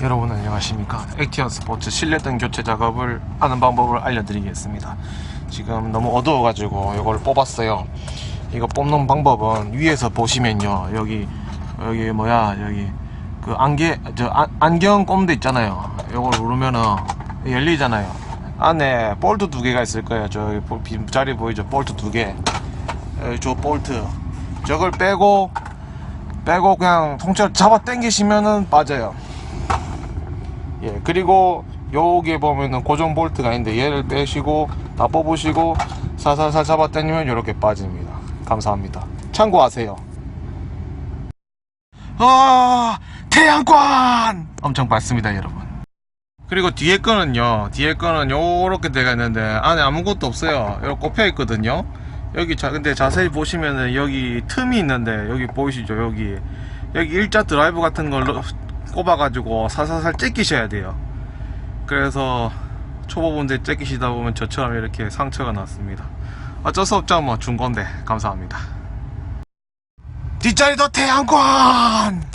여러분 안녕하십니까? 액티언 스포츠 실내등 교체 작업을 하는 방법을 알려드리겠습니다. 지금 너무 어두워 가지고 이걸 뽑았어요. 이거 뽑는 방법은 위에서 보시면요. 여기 여기 뭐야? 여기 그 안개 저 안, 안경 꼽는 데 있잖아요. 이걸 누르면은 열리잖아요. 안에 볼트 두 개가 있을 거예요. 볼- 빈자리 보이죠? 볼트 두개저 볼트. 저걸 빼고 빼고 그냥 통째로 잡아 당기시면은 빠져요 예, 그리고 여기에 보면은 고정 볼트가 있는데 얘를 빼시고 다 뽑으시고 살살살 잡아 당기면 이렇게 빠집니다. 감사합니다. 참고하세요. 아, 태양관! 엄청 밝습니다, 여러분. 그리고 뒤에 거는요, 뒤에 거는 요렇게 돼가 있는데 안에 아무것도 없어요. 이렇게 꼽혀 있거든요. 여기 자, 근데 자세히 보시면은 여기 틈이 있는데 여기 보이시죠? 여기 여기 일자 드라이브 같은 걸로 꼽아가지고 살살살 째끼셔야 돼요. 그래서 초보분들 째끼시다 보면 저처럼 이렇게 상처가 났습니다. 어쩔 수 없죠, 뭐 준 건데 감사합니다. 뒷자리도 태양관!